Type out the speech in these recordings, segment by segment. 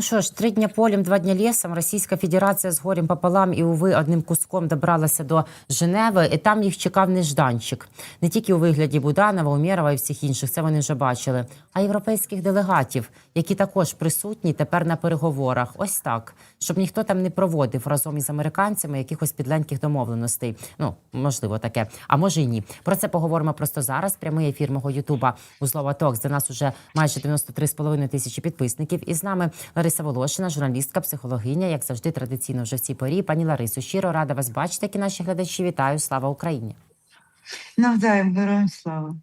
Ну що ж, три дня полем, два дня лісом. Російська Федерація з горем пополам і, уви, одним куском добралася до Женеви, і там їх чекав нежданчик. Не тільки у вигляді Буданова, Умєрова і всіх інших, це вони вже бачили, а європейських делегатів, які також присутні тепер на переговорах. Ось так, щоб ніхто там не проводив разом із американцями якихось підленьких домовленостей. Ну, можливо, таке, а може й ні. Про це поговоримо просто зараз. Прямий ефір мого Ютуба Узлова Токс, де нас уже майже 93,5 тисячі підписників. І з нами Лариса Волошина, журналістка, психологиня, як завжди, традиційно вже в цій порі. Пані Ларисо, щиро рада вас бачити, які наші глядачі. Вітаю! Слава Україні! Навзаєм героям слава.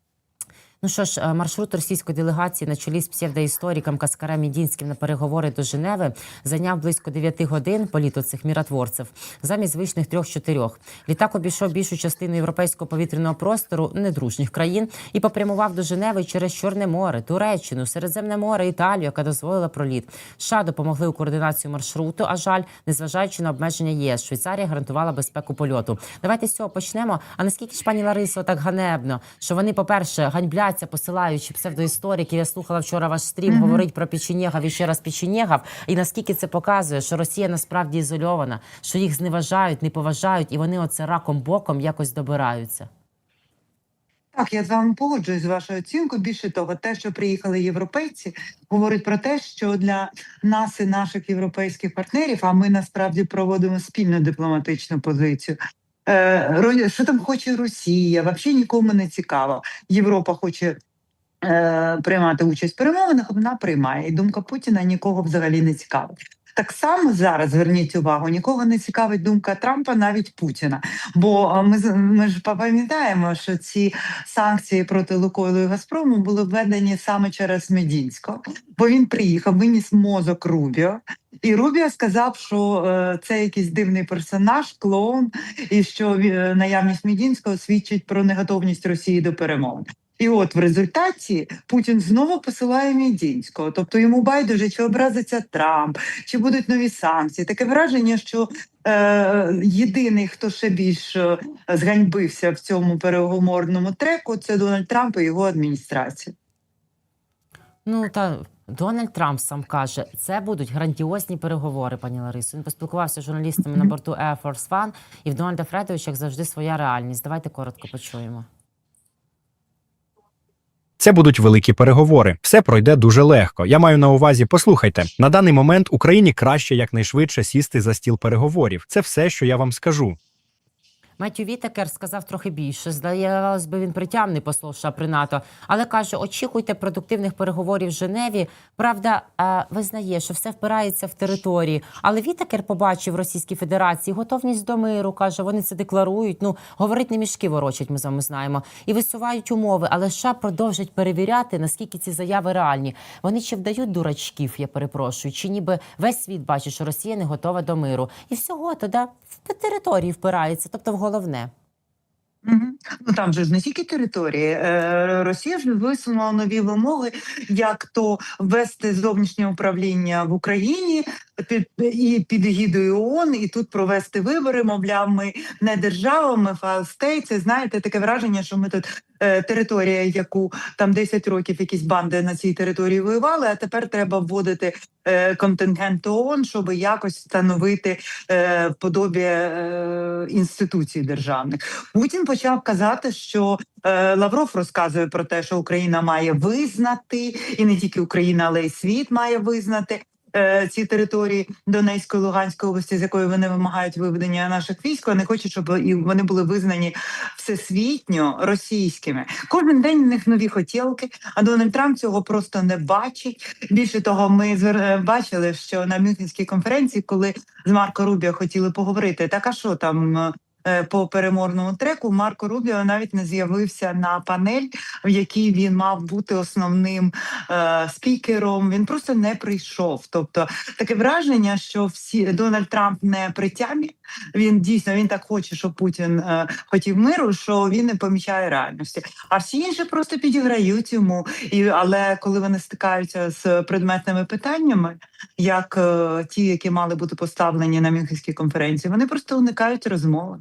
Ну що ж, е, маршрут російської делегації на чолі з псевдоісториком Каскарем Мідінським на переговори до Женеви зайняв близько 9 годин політу цих міротворців замість звичних трьох-чотирьох. Літак обійшов більшу частину європейського повітряного простору недружніх країн і попрямував до Женеви через Чорне море, Туреччину, Середземне море, Італію, яка дозволила проліт. США допомогли у координацію маршруту. А жаль, незважаючи на обмеження ЄС, Швейцарія гарантувала безпеку польоту. Давайте з цього почнемо. А наскільки ж пані Ларисо так ганебно, що вони, по-перше, ганьбляться, посилаючи псевдоісториків. Я слухала вчора ваш стрім, Мгм. говорить про печенєгав і ще раз печенєгав. І наскільки це показує, що Росія насправді ізольована, що їх зневажають, не поважають, і вони оце раком боком якось добираються. Так, я з вами погоджуюсь з вашою оцінкою. Більше того, те, що приїхали європейці, говорить про те, що для нас і наших європейських партнерів, а ми насправді проводимо спільну дипломатичну позицію. Е, що там хоче Росія? Взагалі нікому не цікаво. Європа хоче е, приймати участь в перемовинах, вона приймає. І думка Путіна нікого взагалі не цікавить. Так само зараз зверніть увагу, нікого не цікавить думка Трампа, навіть Путіна. Бо е, ми ми ж пам'ятаємо, що ці санкції проти Лукойлу і Газпрому були введені саме через Медінського, бо він приїхав, виніс мозок Рубіо. І Рубіо сказав, що е, це якийсь дивний персонаж, клоун, і що е, наявність Медінського свідчить про неготовність Росії до перемовин. І от в результаті Путін знову посилає Медінського. Тобто йому байдуже, чи образиться Трамп, чи будуть нові санкції. Таке враження, що е, єдиний, хто ще більш е, зганьбився в цьому переговорному треку, це Дональд Трамп і його адміністрація. Ну та Дональд Трамп сам каже, це будуть грандіозні переговори, пані Ларисо. Він поспілкувався з журналістами на борту Air Force One, і в Дональда Фредовича, як завжди, своя реальність. Давайте коротко почуємо. Це будуть великі переговори. Все пройде дуже легко. Я маю на увазі, послухайте, на даний момент Україні краще якнайшвидше сісти за стіл переговорів. Це все, що я вам скажу. Меттю Вітекер сказав трохи більше. Здавалось би, він притямний посол США при НАТО, але каже: очікуйте продуктивних переговорів в Женеві. Правда, е, визнає, що все впирається в території. Але Вітекер побачив Російській Федерації готовність до миру. каже, вони це декларують. Ну говорить, не мішки ворочать. Ми з вами знаємо і висувають умови. Але США продовжать перевіряти, наскільки ці заяви реальні. Вони чи вдають дурачків, я перепрошую, чи ніби весь світ бачить, що Росія не готова до миру, і всього тоді в території впирається, тобто в головне. Ну там же ж не тільки території. Е, Росія ж висунула нові вимоги, як то ввести зовнішнє управління в Україні і під гідою ООН, і тут провести вибори. Мовляв, ми не держава, ми файл-стейт. Це знаєте, таке враження, що ми тут територія, яку там 10 років якісь банди на цій території воювали. А тепер треба вводити е, контингент ООН, щоб якось встановити е, подобі е, інституцій державних. Путін почав казати, що е, Лавров розказує про те, що Україна має визнати, і не тільки Україна, але й світ має визнати. Е, Ці території Донецької Луганської області, з якої вони вимагають виведення наших військ, вони хочуть, щоб і вони були визнані всесвітньо російськими. Кожен день в них нові хотілки, а Дональд Трамп цього просто не бачить. Більше того, ми е, бачили, що на Мюнхенській конференції, коли з Марко Рубіо хотіли поговорити, так а що там е, по перемовному треку, Марко Рубіо навіть не з'явився на панель, в якій він мав бути основним е, спікером. Він просто не прийшов. Тобто таке враження, що всі Дональд Трамп не при тямі. Він дійсно він так хоче, щоб Путін е, хотів миру, що він не помічає реальності. А всі інші просто підіграють йому. І але коли вони стикаються з предметними питаннями, як е, ті, які мали бути поставлені на Мюнхенській конференції, вони просто уникають розмови.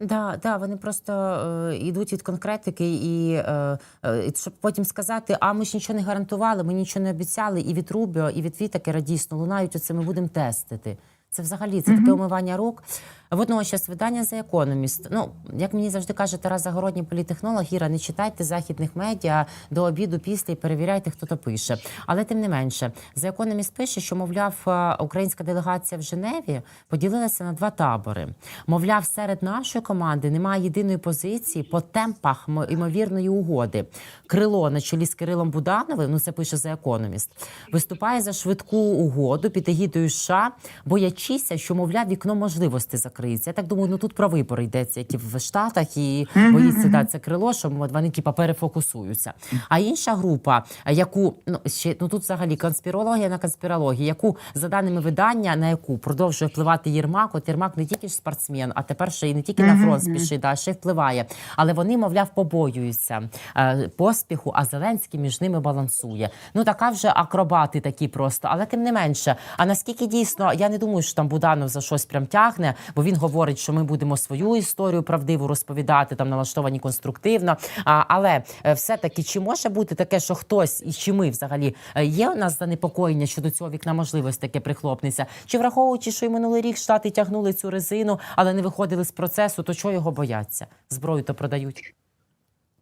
Да, да, вони просто е, йдуть від конкретики, і е, е, щоб потім сказати, а ми ж нічого не гарантували, ми нічого не обіцяли, і від Рубіо, і від Вітакера дійсно лунають оце, ми будемо тестити. Це взагалі це таке умивання рук. Водночас видання за економіст. Ну як мені завжди каже Тарас Загородній політехнолог, Іра, не читайте західних медіа до обіду після і перевіряйте, хто то пише. Але тим не менше, за економіст пише, що мовляв, е, українська делегація в Женеві поділилася на два табори. Мовляв, серед нашої команди немає єдиної позиції по темпах мо- ймовірної угоди. Крило на чолі з Кирилом Будановим, ну це пише за економіст, виступає за швидку угоду під егідою США, боячися, що мовляв вікно можливості можливостей закриється. Я так думаю, ну тут про вибори йдеться, які в Штатах, і боїться да, це крило, що вони типа перефокусуються. А інша група, яку ну ще ну тут взагалі конспірологія на конспірології, яку за даними видання, на яку продовжує впливати Єрмак. От Єрмак не тільки ж спортсмен, а тепер ще й не тільки на фронт спішить, а ще й впливає. Але вони, мовляв, побоюються е, поспіху, а Зеленський між ними балансує. Ну така вже акробати такі просто, але тим не менше. А наскільки дійсно, я не думаю, що там Буданов за щось прям тягне, бо він говорить, що ми будемо свою історію правдиву розповідати, там налаштовані конструктивно. А, але е, все-таки чи може бути таке, що хтось і чи ми взагалі е, є у нас занепокоєння щодо цього вікна можливості таке прихлопнеться? Чи враховуючи, що і минулий рік штати тягнули цю резину, але не виходили з процесу, то чого його бояться? Зброю то продають.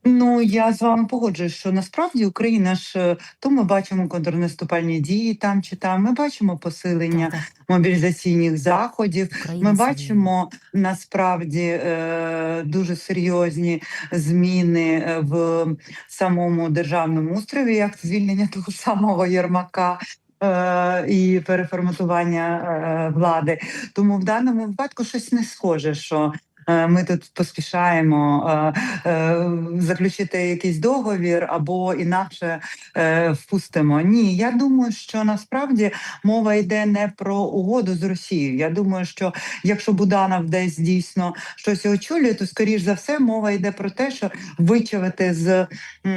Ну я з вами погоджуюсь, що насправді Україна ж е, то ми бачимо контрнаступальні дії там чи там. Ми бачимо посилення Так, мобілізаційних заходів. Україна Ми бачимо насправді е, дуже серйозні зміни е, в самому державному устрові, як звільнення того самого Єрмака. І переформатування влади, тому в даному випадку щось не схоже, що ми тут поспішаємо е, е, заключити якийсь договір або інакше е, впустимо. Ні, я думаю, що насправді мова йде не про угоду з Росією. Я думаю, що якщо Буданов десь дійсно щось очолює, то скоріш за все мова йде про те, що вичавити з е,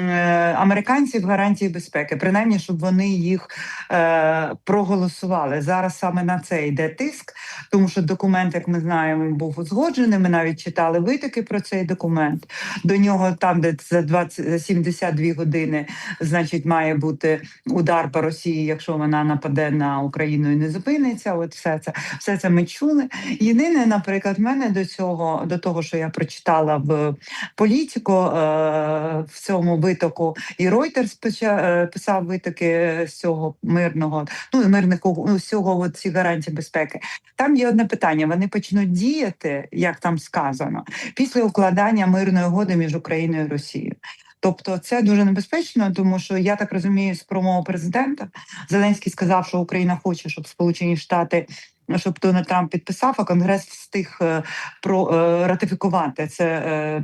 американців гарантії безпеки, принаймні, щоб вони їх е, проголосували. Зараз саме на це йде тиск, тому що документ, як ми знаємо, був узгоджений. Навіть читали витоки про цей документ. До нього там, де за 20, за 72 години, значить, має бути удар по Росії, якщо вона нападе на Україну і не зупиниться. От все це все це ми чули. Єдине, наприклад, в мене до цього, до того, що я прочитала в політику е, в цьому витоку, і Reuters е, писав витоки з цього мирного, ну і мирних уг- ну, от ці гарантії безпеки. Там є одне питання: вони почнуть діяти, як там сказано, після укладання мирної угоди між Україною і Росією. Тобто це дуже небезпечно, тому що я так розумію з промови президента Зеленський сказав, що Україна хоче, щоб Сполучені Штати. Щоб Дональд Трамп підписав, а Конгрес встиг е, про е, ратифікувати це е,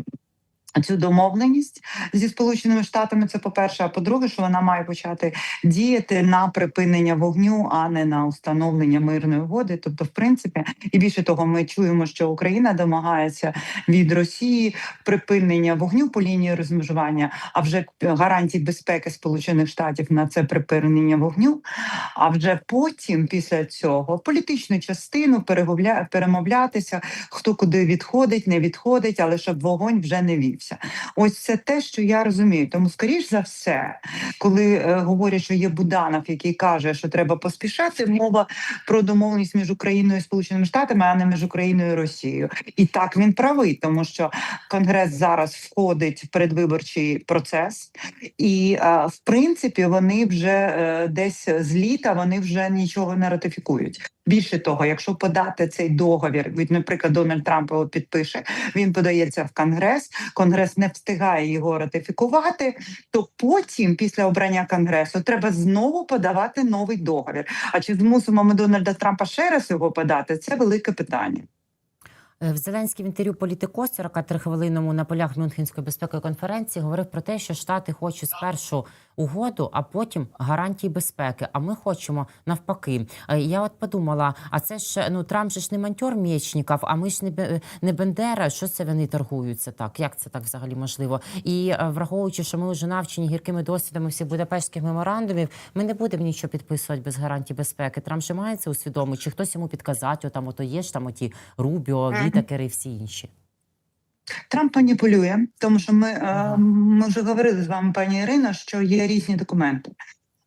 цю домовленість зі Сполученими Штатами. Це по-перше, а по-друге, що вона має почати діяти на припинення вогню, а не на установлення мирної угоди. Тобто, в принципі, і більше того, ми чуємо, що Україна домагається від Росії припинення вогню по лінії розмежування, а вже гарантій безпеки Сполучених Штатів на це припинення вогню. А вже потім, після цього, політичну частину перемовлятися, хто куди відходить, не відходить, але щоб вогонь вже не вівся. Ось це те, що я розумію. Тому, скоріш за все, коли е, говорять, що є Буданов, який каже, що треба поспішати, мова про домовленість між Україною і Сполученими Штатами, а не між Україною і Росією. І так він правий, тому що Конгрес зараз входить в передвиборчий процес, і е, в принципі вони вже е, десь з літа вони вже нічого не ратифікують. Більше того, якщо подати цей договір, від, наприклад, Дональд Трамп його підпише, він подається в Конгрес. Конгрес не встигає його ратифікувати. То потім, після обрання конгресу, треба знову подавати новий договір. А чи змусимо ми Дональда Трампа ще раз його подати? Це велике питання. Е, В Зеленській в інтерв'ю політико 43 хвилинному на полях Мюнхенської безпекової конференції говорив про те, що Штати хочуть спершу угоду, а потім гарантії безпеки. А ми хочемо навпаки. Е, Я от подумала: а це ж ну Трамп же ж не мантьор Мєчніков, а ми ж не не Бендера. Що це вони торгуються так? Як це так взагалі можливо? І е, враховуючи, що ми вже навчені гіркими досвідами всіх будапештських меморандумів, ми не будемо нічого підписувати без гарантій безпеки. Трамп же має це усвідомити, чи хтось йому підказати, отам ото є ж там оті Рубіо, Вітакери і всі інші. Трамп маніпулює, тому що ми, е, ми вже говорили з вами, пані Ірино, що є різні документи.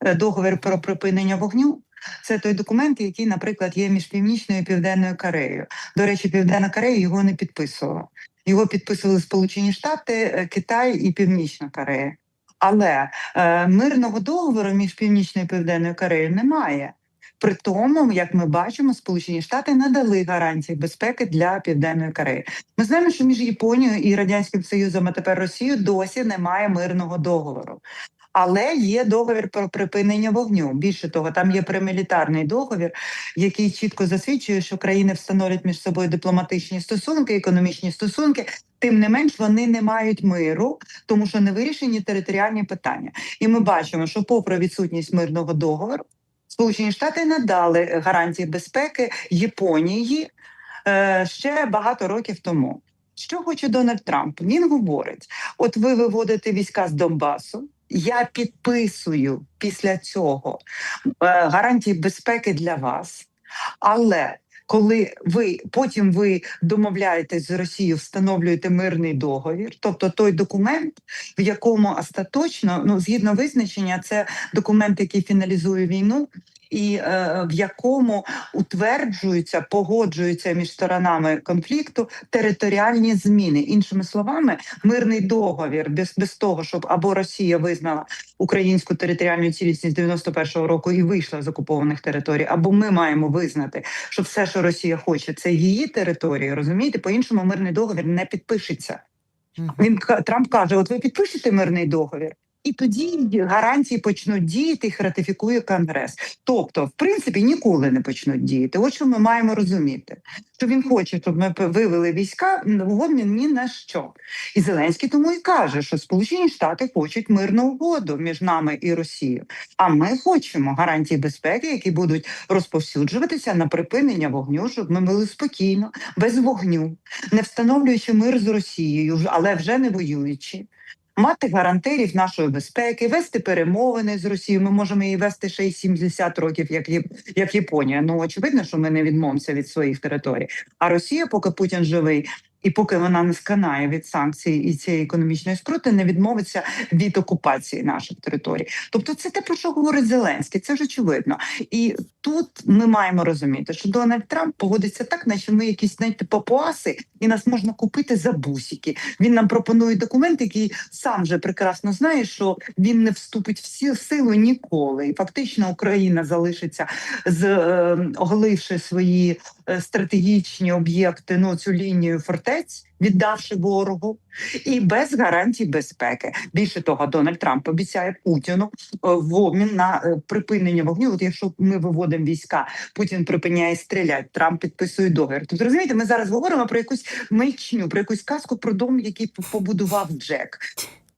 Е, Договір про припинення вогню. Це той документ, який, наприклад, є між Північною і Південною Кореєю. До речі, Південна Корея його не підписувала. Його підписували Сполучені Штати, е, Китай і Північна Корея. Але е, мирного договору між Північною і Південною Кореєю немає. При тому, як ми бачимо, Сполучені Штати надали гарантії безпеки для Південної Кореї. Ми знаємо, що між Японією і Радянським Союзом, а тепер Росією, досі немає мирного договору. Але є договір про припинення вогню. Більше того, там є премілітарний договір, який чітко засвідчує, що країни встановлюють між собою дипломатичні стосунки, економічні стосунки. Тим не менш, вони не мають миру, тому що не вирішені територіальні питання. І ми бачимо, що, попри відсутність мирного договору, Сполучені Штати надали гарантії безпеки Японії е, ще багато років тому. Що хоче Дональд Трамп? Він говорить: от ви виводите війська з Донбасу. Я підписую після цього е, гарантії безпеки для вас, але коли ви потім ви домовляєтесь з Росією, встановлюєте мирний договір, тобто той документ, в якому остаточно, ну згідно визначення, це документ, який фіналізує війну, і е, в якому утверджуються, погоджуються між сторонами конфлікту територіальні зміни. Іншими словами, мирний договір без, без того, щоб або Росія визнала українську територіальну цілісність 91-го року і вийшла з окупованих територій, або ми маємо визнати, що все, що Росія хоче, це її території. Розумієте, по іншому мирний договір не підпишеться. Він Трамп каже: от ви підпишете мирний договір. І тоді гарантії почнуть діяти, їх ратифікує Конгрес. Тобто, в принципі, ніколи не почнуть діяти. От що ми маємо розуміти, що він хоче, щоб ми вивели війська в обмін ні на що. І Зеленський тому і каже, що Сполучені Штати хочуть мирну угоду між нами і Росією. А ми хочемо гарантії безпеки, які будуть розповсюджуватися на припинення вогню, щоб ми були спокійно, без вогню, не встановлюючи мир з Росією, але вже не воюючи. Мати гарантерів нашої безпеки, вести перемовини з Росією. Ми можемо її вести ще й 70 років, як, Є- як Японія. Ну очевидно, що ми не відмовимося від своїх територій. А Росія, поки Путін живий, і поки вона не сканає від санкцій і цієї економічної скрути, не відмовиться від окупації наших територій. Тобто, це те про що говорить Зеленський. Це ж очевидно. І тут ми маємо розуміти, що Дональд Трамп поводиться так, наче ми якісь знаєте, папуаси, і нас можна купити за бусики. Він нам пропонує документ, який сам вже прекрасно знає, що він не вступить в силу ніколи. І фактично Україна залишиться з е, оголивши свої стратегічні об'єкти, ну цю лінію фортець, віддавши ворогу, і без гарантій безпеки. Більше того, Дональд Трамп обіцяє Путіну е, в обмін на е, припинення вогню. От якщо ми виводимо війська, Путін припиняє стріляти, Трамп підписує договір. Тобто розумієте, ми зараз говоримо про якусь маячню, про якусь казку про дом, який побудував Джек.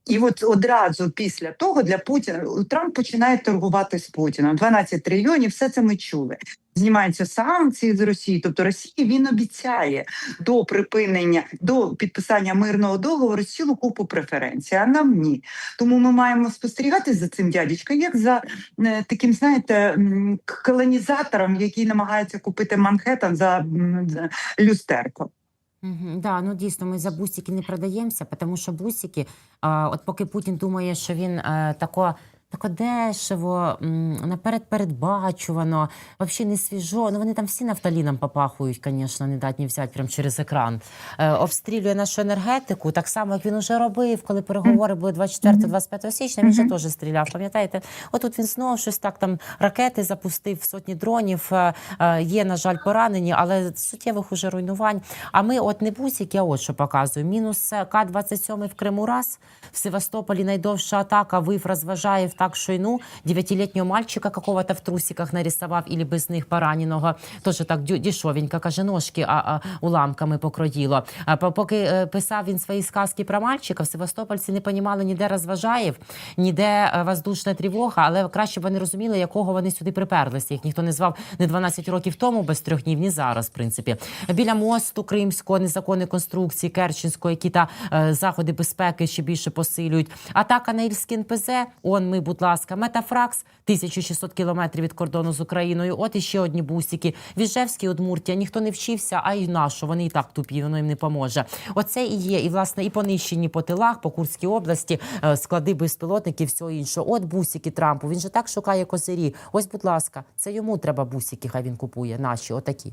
І от одразу після того для Путіна Трамп починає торгувати з Путіном. 12 трильйонів, все це ми чули. Знімаються санкції з Росії. Тобто Росії він обіцяє до припинення, до підписання мирного договору цілу купу преференцій. А нам ні. Тому ми маємо спостерігати за цим дядечком, як за е, таким, знаєте, колонізатором, який намагається купити Манхеттен за люстерко. Мгм, Да, ну дійсно, ми за бусики не продаємося, тому що бусики, а, от поки Путін думає, що він а, тако. Тако дешево, наперед передбачувано, взагалі не свіжо. Ну вони там всі нафталіном попахують, звісно, не дать ні взяти прямо через екран. Е, обстрілює нашу енергетику, так само, як він уже робив, коли переговори були 24-25 січня, він же теж стріляв. Пам'ятаєте? Отут він знову щось так там ракети запустив, сотні дронів. е, е, Є, на жаль, поранені, але суттєвих уже руйнувань. А ми от не бусики, а от що показую. Мінус е, К-27 в Криму раз. В Севастополі найдовша атака. Вив розважає в так шойну. Дев'ятилітнього мальчика какого-то в трусиках нарисував, і без них пораненого. Тоже так дешевенько, каже, ножки а, а, уламками покроїло. А поки е, писав він свої сказки про мальчика, в Севастопольці не понімали ніде розважаїв, ніде е, воздушна тривога, але краще б вони розуміли, якого вони сюди приперлися. Їх ніхто не звав не 12 років тому, без трьох днів, ні зараз, в принципі. Біля мосту Кримського, незаконної конструкції, Керченської, які та е, заходи безпеки ще більше посилюють. Атака на Ільський НПЗ, он ми будь ласка, Метафракс 1600 кілометрів від кордону з Україною. От іще одні бусики. Віжевський, Удмуртія. Ніхто не вчився, а й нащо. Вони і так тупі, воно їм не поможе. Оце і є. І власне і понищені по тилах, по Курській області, е, склади безпілотників, всього іншого. От бусики Трампу. Він же так шукає козирі. Ось, будь ласка, це йому треба бусики. Хай він купує. Наші, отакі.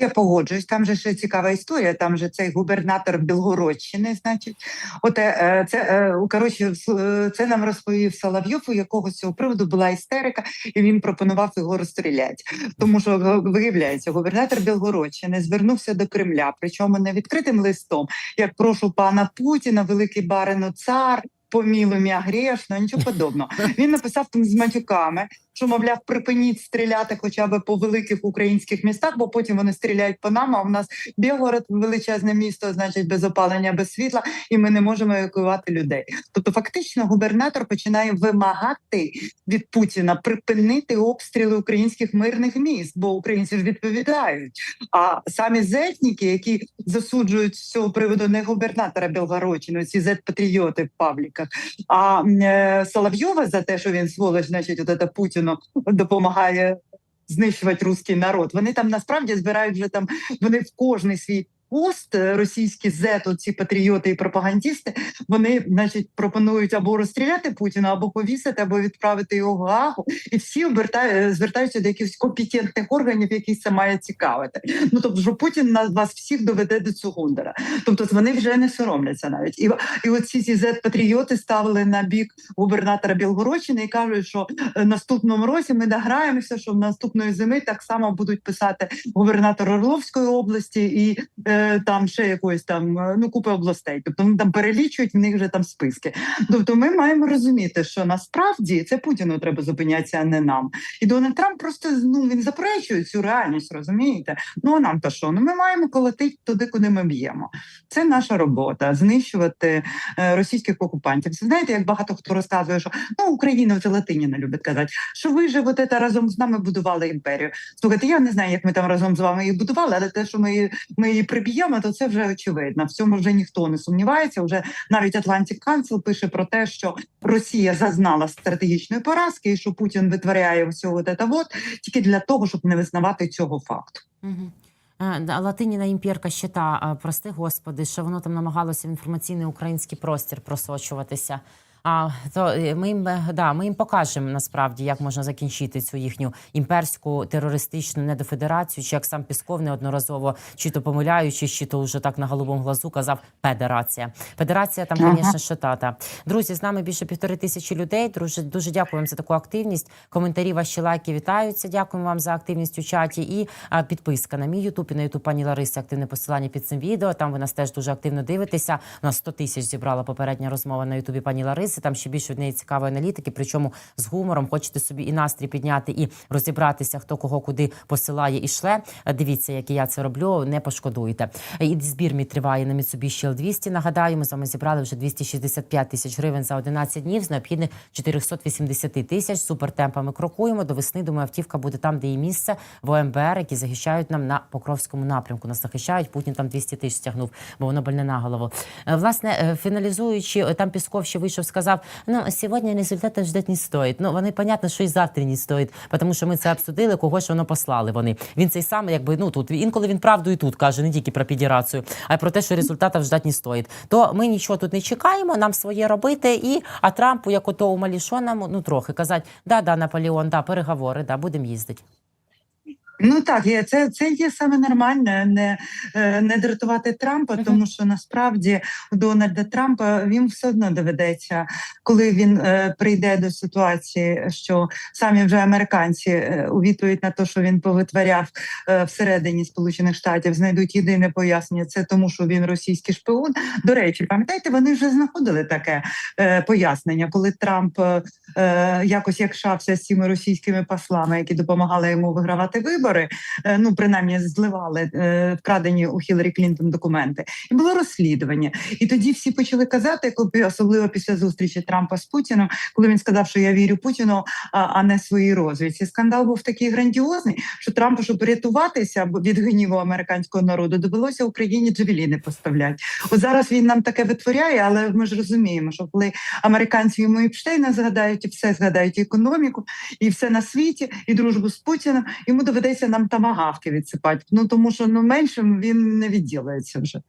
Я погоджуюсь, там же ще цікава історія. Там же цей губернатор Білгородщини, значить, от е, це е, коротше, це нам розповів Соловйов, у якого цього приводу була істерика, і він пропонував його розстріляти. Тому що е, виявляється, губернатор Білгородщини звернувся до Кремля, причому не відкритим листом, як прошу пана Путіна, великий барину цар. Помілуй м'я грешно, нічого подобного. Він написав там з матюками, що мовляв, припиніть стріляти хоча б по великих українських містах, бо потім вони стріляють по нам. А у нас Білгород величезне місто, значить без опалення, без світла, і ми не можемо евакуювати людей. Тобто, фактично, губернатор починає вимагати від Путіна припинити обстріли українських мирних міст, бо українці відповідають. А самі зетніки, які засуджують з цього приводу не губернатора Білгородщини, ці зет-патріоти в пабліках, а е, Соловйова за те, що він сволоч, значить, от це Путіну допомагає знищувати руський народ. Вони там насправді збирають вже там. Вони в кожний свій пост е, російські зет, ці патріоти і пропагандісти. Вони, значить, пропонують або розстріляти Путіна, або повісити, або відправити його в. І всі обертає, звертаються до якихось компетентних органів, які це має цікавити. Ну тобто, що Путін нас вас всіх доведе до Цугундера. Тобто вони вже не соромляться навіть. І, і оці ці зет-патріоти ставили на бік губернатора Білгородщини і кажуть, що е, наступному році ми дограємося, що в наступної зими так само будуть писати губернатор Орловської області і е, там ще якоїсь там е, ну купи областей. Тобто вони там перелічують в них вже там списки. Тобто, ми маємо розуміти, що насправді це Путіну треба зупинятися, а не нам. І Дональд Трамп просто ну він заперечує цю реальність, розумієте? Ну а нам то що? Ну ми маємо колотити туди, куди ми б'ємо. Це наша робота знищувати е, російських окупантів. Це знаєте, як багато хто розказує, що ну Україна це Латиніна любить казати, що ви же от це разом з нами будували імперію. Слухайте, я не знаю, як ми там разом з вами її будували, але те, що ми її, ми її приб'ємо, то це вже очевидно. В цьому вже ніхто не сумнівається. Вже навіть Atlantic Council пише про те, що Росія зазнала стратегічної поразки, і що Путін витворяє все от це от тільки для того, щоб не визнавати цього факту. Латиніна імперка щита, а, прости господи, що воно там намагалося в інформаційний український простір просочуватися. А то е, ми їм е, да, ми їм покажемо насправді, як можна закінчити цю їхню імперську терористичну недофедерацію, чи як сам Пісков неодноразово, чи то помиляючись, чи то вже так на голубому глазу казав Федерація. Федерація там, Ага. звісно, що та. Друзі, з нами більше півтори тисячі людей. Дуже дуже дякую вам за таку активність. Коментарі ваші лайки вітаються. Дякуємо вам за активність у чаті. І а, підписка на мій Ютуб і на Ютуб пані Лариси. Активне посилання під цим відео. Там ви нас теж дуже активно дивитеся. У нас 100 тисяч зібрала попередня розмова на Ютубі пані Лариси. Там ще більше неї цікавої аналітики. Причому з гумором хочете собі і настрій підняти, і розібратися, хто кого куди посилає і шле. Е, Дивіться, як я це роблю. Не пошкодуєте. І збір мій триває на Mitsubishi L200. Нагадаю, ми з вами зібрали вже 265 тисяч гривень за 11 днів з необхідних 480 тисяч. Супертемпами крокуємо. До весни, думаю, автівка буде там, де її місце, в ОМБР, які захищають нам на Покровському напрямку. Нас захищають. Путін там 200 тисяч стягнув, бо воно больне на голову. Е, Власне, е, фіналізуючи, е, там Пісков ще вийшов, сказав: ну сьогодні результати ждать не стоїть. Ну вони понятно, що і завтра не стоїть, тому що ми це обсудили, кого ж воно послали. Вони він цей сам, якби ну тут інколи він правду і тут каже, не тільки про підірацію, а й про те, що результатів ждать не стоїть. То ми нічого тут не чекаємо, нам своє робити. І а Трампу, як ото у Малішоному, ну трохи казати, да, да, Наполеон, да, переговори, да, будемо їздити. Ну так, є це, це є саме нормально, не, е, не дратувати Трампа, тому що насправді у Дональда Трампа він все одно доведеться, коли він е, прийде до ситуації, що самі вже американці е, у відповідь на те, що він повитворяв е, всередині Сполучених Штатів, знайдуть єдине пояснення. Це тому, що він російський шпигун. До речі, пам'ятаєте, вони вже знаходили таке е, пояснення, коли Трамп е, е, якось якшався з цими російськими послами, які допомагали йому вигравати вибори. Вибори, е, ну принаймні зливали е, вкрадені у Хіларі Клінтон документи, і було розслідування. І тоді всі почали казати, особливо після зустрічі Трампа з Путіном, коли він сказав, що я вірю Путіну, а, не своїй розвідці. Скандал був такий грандіозний, що Трампу, щоб рятуватися від гніву американського народу, довелося Україні джевеліни поставляти. От зараз він нам таке витворяє, але ми ж розуміємо, що коли американці йому Епштейна згадають, і все згадають і економіку, і все на світі, і дружбу з Путіним, йому доведеться нам тамагавки відсипати. Ну тому що ну меншим він не відділається вже.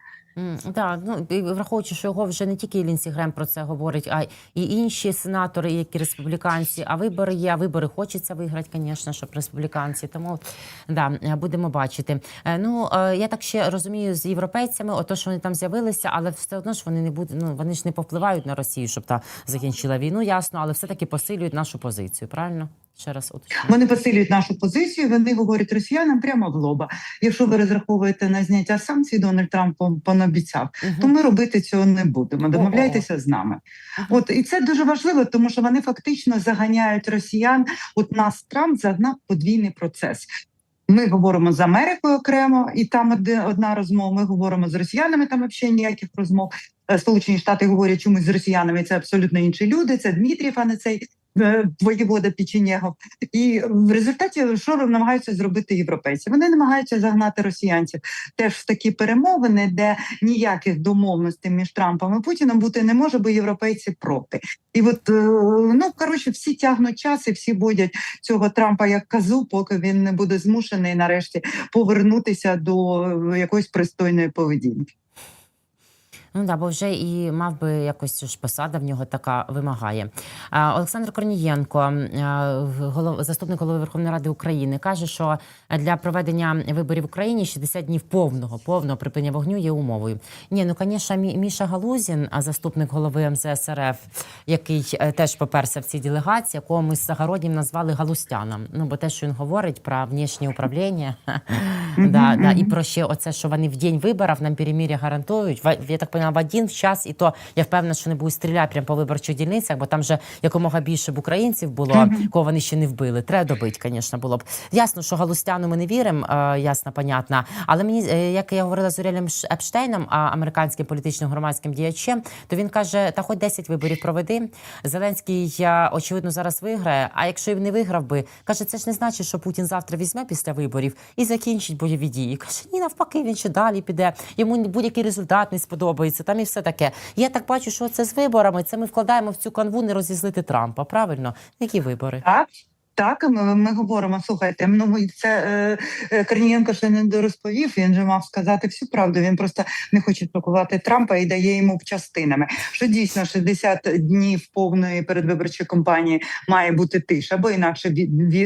Так, ну і враховуючи, що його вже не тільки Лінсі Грем про це говорить, а і інші сенатори, які республіканці. А вибори є. Вибори хочеться виграти, звісно, щоб республіканці. Тому да, будемо бачити. Е, Ну е, я так ще розумію з європейцями, ото що вони там з'явилися, але все одно ж вони не будуть. Ну вони ж не повпливають на Росію, щоб та закінчила війну, ясно, але все таки посилюють нашу позицію. Правильно? Ще раз уточню. Вони посилюють нашу позицію. Вони говорять росіянам прямо в лоба. Якщо ви розраховуєте на зняття санкцій, Дональд Трамп пон- понобіцяв, Мгм. то ми робити цього не будемо. Домовляйтеся з нами. Мгм. От і це дуже важливо, тому що вони фактично заганяють росіян. От нас Трамп загнав подвійний процес. Ми говоримо з Америкою окремо, і там оди- одна розмова. Ми говоримо з росіянами, там взагалі ніяких розмов. Е, Сполучені Штати говорять чомусь з росіянами. Це абсолютно інші люди. Це Дмитрів, а не цей воєвода Печенєгов. І в результаті що намагаються зробити європейці? Вони намагаються загнати росіянців теж в такі перемовини, де ніяких домовленостей між Трампом і Путіним бути не може, бо європейці проти. І от е, ну коротше, всі тягнуть час і всі будять цього Трампа як казу, поки він не буде змушений нарешті повернутися до е, якоїсь пристойної поведінки. Ну да, бо вже і мав би якось ж посада в нього така вимагає. Олександр Корнієнко, голов, заступник голови Верховної Ради України, каже, що для проведення виборів в Україні 60 днів повного повного припинення вогню є умовою. Ні, ну звісно, Міша Галузін, а заступник голови МЗС РФ, який е, теж поперся в цій делегації, якого ми з Загороднім назвали галустяном. Ну бо те, що він говорить про внішнє управління, да, да, і про ще оце, що вони в день виборів нам перемір'я гарантують. Я так поняла, в один в час, і то я впевнена, що не будуть стріляти прямо по виборчих дільницях, бо там же якомога більше б українців було, кого вони ще не вбили. Треба добити, звісно, було б. Ясно, що галустяну ми не віримо, е, ясно, понятно. Але мені, е, як я говорила з Урелем Ш- Епштейном, американським політичним громадським діячем, то він каже: та хоч 10 виборів проведи. Зеленський е, очевидно зараз виграє. А якщо він не виграв би, каже, це ж не значить, що Путін завтра візьме після виборів і закінчить бойові дії. Каже, ні, навпаки, він ще далі піде. Йому будь-який результат не сподобається. Там і все таке. Я так бачу, що це з виборами. Це ми вкладаємо в цю канву не розізлити Трампа. Правильно, які вибори? Так. Так, ми, ми говоримо. Слухайте, ну це е, е, Корнієнко ще не дорозповів. Він же мав сказати всю правду. Він просто не хоче шокувати Трампа і дає йому частинами. Що дійсно 60 днів повної передвиборчої кампанії має бути тиша, бо інакше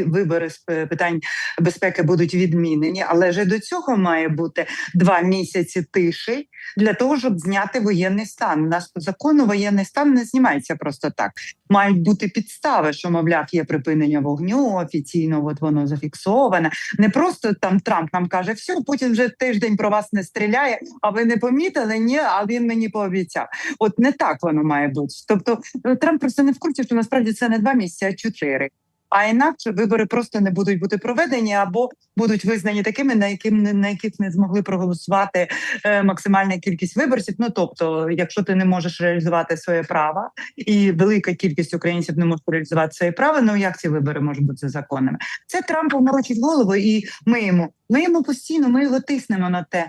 вибори з питань безпеки будуть відмінені. Але вже до цього має бути два місяці тиші для того, щоб зняти воєнний стан. У нас по закону воєнний стан не знімається просто так. Мають бути підстави, що мовляв є припинення вогню офіційно. От воно зафіксоване. Не просто там Трамп нам каже, все, Путін вже тиждень про вас не стріляє. А ви не помітили? Ні, а він мені пообіцяв. От не так воно має бути. Тобто е, Трамп просто не в курсі, що насправді це не два місяці, а чотири. А інакше вибори просто не будуть бути проведені або будуть визнані такими, на яким на яких не змогли проголосувати е, максимальна кількість виборців. Ну тобто, якщо ти не можеш реалізувати своє право, і велика кількість українців не можуть реалізувати своє право, ну як ці вибори можуть бути законними? Це Трампу морочить голову, і ми йому ми йому постійно, ми його тиснемо на те.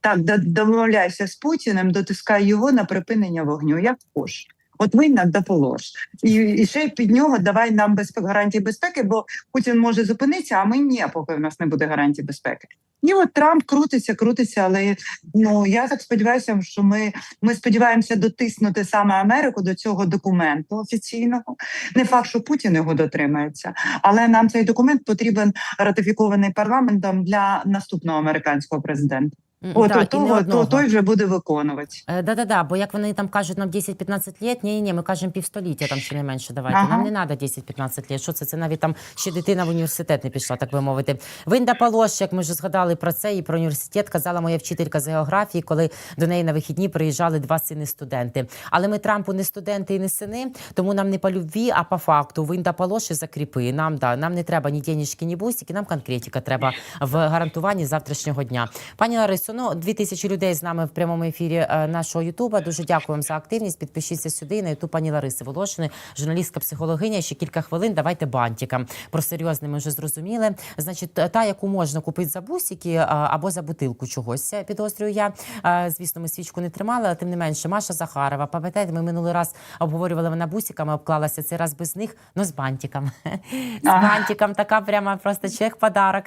Так, до- домовляйся з Путіним, дотискай його на припинення вогню. Як хочеш. От винна дополож. І, і ще під нього давай нам безпек гарантії безпеки, бо Путін може зупинитися, а ми ні, поки в нас не буде гарантій безпеки. І от Трамп крутиться, крутиться, але ну я так сподіваюся, що ми, ми сподіваємося дотиснути саме Америку до цього документу офіційного. Не факт, що Путін його дотримається, але нам цей документ потрібен ратифікований парламентом для наступного американського президента. От да, того, то той вже буде виконувати. Е, Да-да-да, бо як вони там кажуть, нам 10-15 літ, ні, ні, ми кажемо півстоліття, там ще не менше давайте. Ага. Нам не треба 10-15 літ. Що це? Це навіть там ще дитина в університет не пішла, так би мовити. Винда Палош, як ми вже згадали про це і про університет, казала моя вчителька з географії, коли до неї на вихідні приїжджали два сини студенти. Але ми Трампу не студенти і не сини, тому нам не по любві, а по факту. Винда Палош і закріпи. Нам да, нам не треба ні денежки, ні бусики, нам конкретика треба в гарантуванні завтрашнього дня. Пані Ларисо, ну дві тисячі людей з нами в прямому ефірі е, нашого Ютуба. Дуже дякую вам за активність. Підпишіться сюди на Ютуб пані Лариси Волошини, журналістка, психологиня. Ще кілька хвилин. Давайте бантикам. Про серйозне ми вже зрозуміли. Значить, та, яку можна купити за бусики або за бутилку чогось. е, Підозрюю я. Звісно, ми свічку не тримали, але тим не менше, Маша Захарова. Пам'ятаєте, ми минулий раз обговорювали вона бусиками, обклалася цей раз без них, ну з бантиком. З бантиком така прямо просто чех подарок.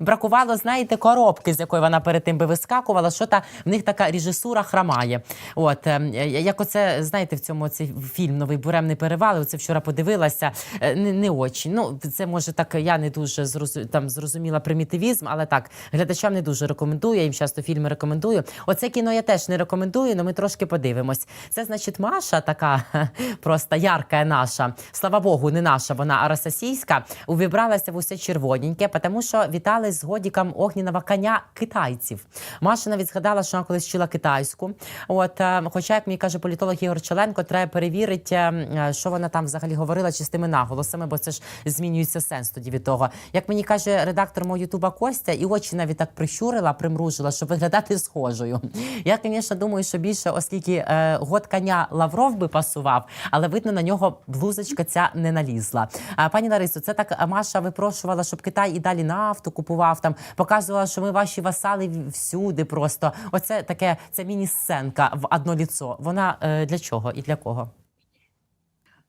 Бракувало, знаєте, коробки, з якої вона перед тим би вискакувала. Що та в них така режисура хромає. От е, як оце знаєте, в цьому цей фільм новий буремний перевал. Оце вчора подивилася. е, Не, не очі. Ну це може так. Я не дуже зрозу, там зрозуміла примітивізм, але так глядачам не дуже рекомендую. Я їм часто фільми рекомендую. Оце кіно я теж не рекомендую, але ми трошки подивимось. Це значить Маша, така просто ярка наша. Слава Богу, не наша, вона а російська. Увібралася в усе червоненьке, тому що вітали з годіком огняного коня китайців. Маша навіть згадала, що вона колись вчила китайську. От, е, хоча, як мені каже політолог Ігор Челенко, треба перевірити, е, що вона там взагалі говорила чи з тими наголосами, бо це ж змінюється сенс тоді від того. Як мені каже редактор мого Ютуба Костя, і очі навіть так прищурила, примружила, щоб виглядати схожою. Я, звісно, думаю, що більше, оскільки е, год коня Лавров би пасував, але видно на нього блузочка ця не налізла. А, пані Ларисо, це так Маша випрошувала, щоб Китай і далі нафту купував там, показувала, що ми ваші васали всюди. Просто оце таке це міні-сценка в одно ліцо. Вона е, для чого і для кого?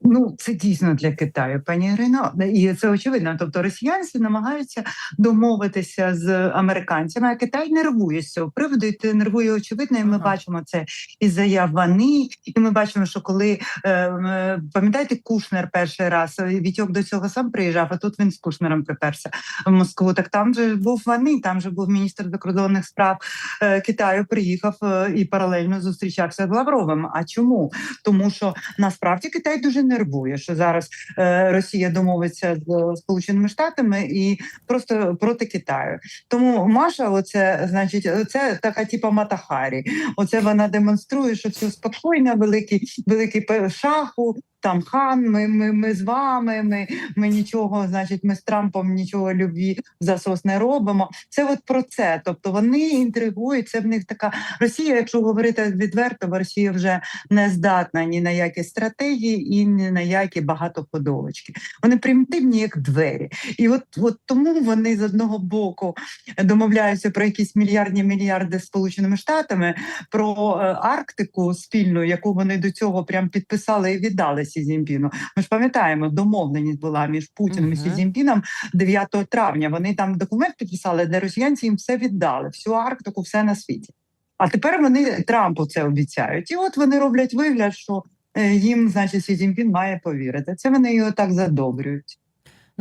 Ну, це дійсно для Китаю, пані Ірино, і це очевидно. Тобто росіянці намагаються домовитися з американцями, а Китай нервує з цього приводу. І нервує очевидно. І ми Ага. бачимо це із заяв Вани. І ми бачимо, що коли е, е, пам'ятаєте, Кушнер перший раз е, Вітьок до цього сам приїжджав, а тут він з Кушнером приперся в Москву. Так там же був Вани, там же був міністр закордонних справ е, Китаю. Приїхав е, і паралельно зустрічався з Лавровим. А чому? Тому що насправді Китай дуже нервує, що зараз е, Росія домовиться з Сполученими Штатами і просто проти Китаю. Тому Маша, оце значить, це така типа Матахарі. Оце вона демонструє, що все спокійно, великий великий шаху. Там хан, ми, ми, ми з вами, ми, ми нічого, значить, ми з Трампом нічого любві засос не робимо. Це от про це. Тобто вони інтригують. Це в них така Росія, якщо говорити відверто, бо Росія вже не здатна ні на які стратегії і ні на які багатоходовочки. Вони примітивні, як двері. І от, от тому вони з одного боку домовляються про якісь мільярдні мільярди з Сполученими Штатами, про е, Арктику спільну, яку вони до цього прям підписали і віддали Сі Цзіньпіну. Ми ж пам'ятаємо, домовленість була між Путіним і Сі Мгм. 9 травня. Вони там документ підписали, де росіянці їм все віддали, всю Арктику, все на світі. А тепер вони Трампу це обіцяють. І от вони роблять вигляд, що е, їм, значить, Сі Цзіньпін має повірити. Це вони його так задобрюють.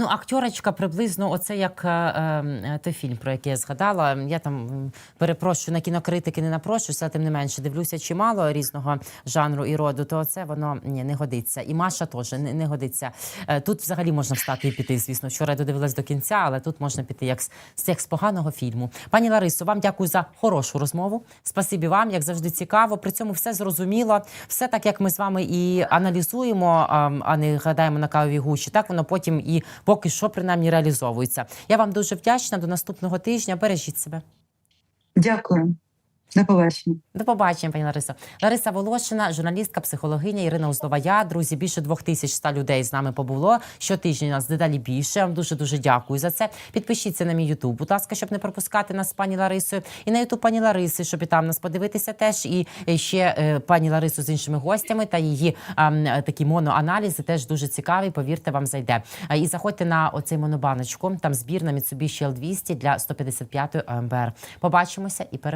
Ну, акторочка приблизно оце як е, е, той фільм, про який я згадала. Я там перепрошую на кінокритики, не напрошуюся, тим не менше дивлюся чимало різного жанру і роду. То це воно ні, не годиться. І Маша теж не, не годиться. Е, Тут взагалі можна встати і піти. Звісно, вчора я додивилась до кінця, але тут можна піти як з, як з поганого фільму. Пані Ларисо, вам дякую за хорошу розмову. Спасибі вам, як завжди, цікаво. При цьому все зрозуміло, все так, як ми з вами і аналізуємо, а, а не гадаємо на кавовій гущі. Так воно потім і поки що принаймні реалізовується. Я вам дуже вдячна. До наступного тижня. Бережіть себе. Дякую. До побачення. До побачення, пані Лариса. Лариса Волошина, журналістка, психологиня Ірина Узлова. Друзі, більше двох тисяч ста людей з нами побуло. Щотижня нас дедалі більше. Я вам дуже дуже дякую за це. Підпишіться на мій Ютуб, будь ласка, щоб не пропускати нас з пані Ларисою. І на Ютуб пані Лариси, щоб і там нас подивитися теж. І е, ще е, пані Ларису з іншими гостями та її е, такі моноаналізи теж дуже цікаві. Повірте, вам зайде. Е, І заходьте на оцей монобаночку. Там збір на Mitsubishi L200 для 155 ОМБР. Побачимося і переможемо.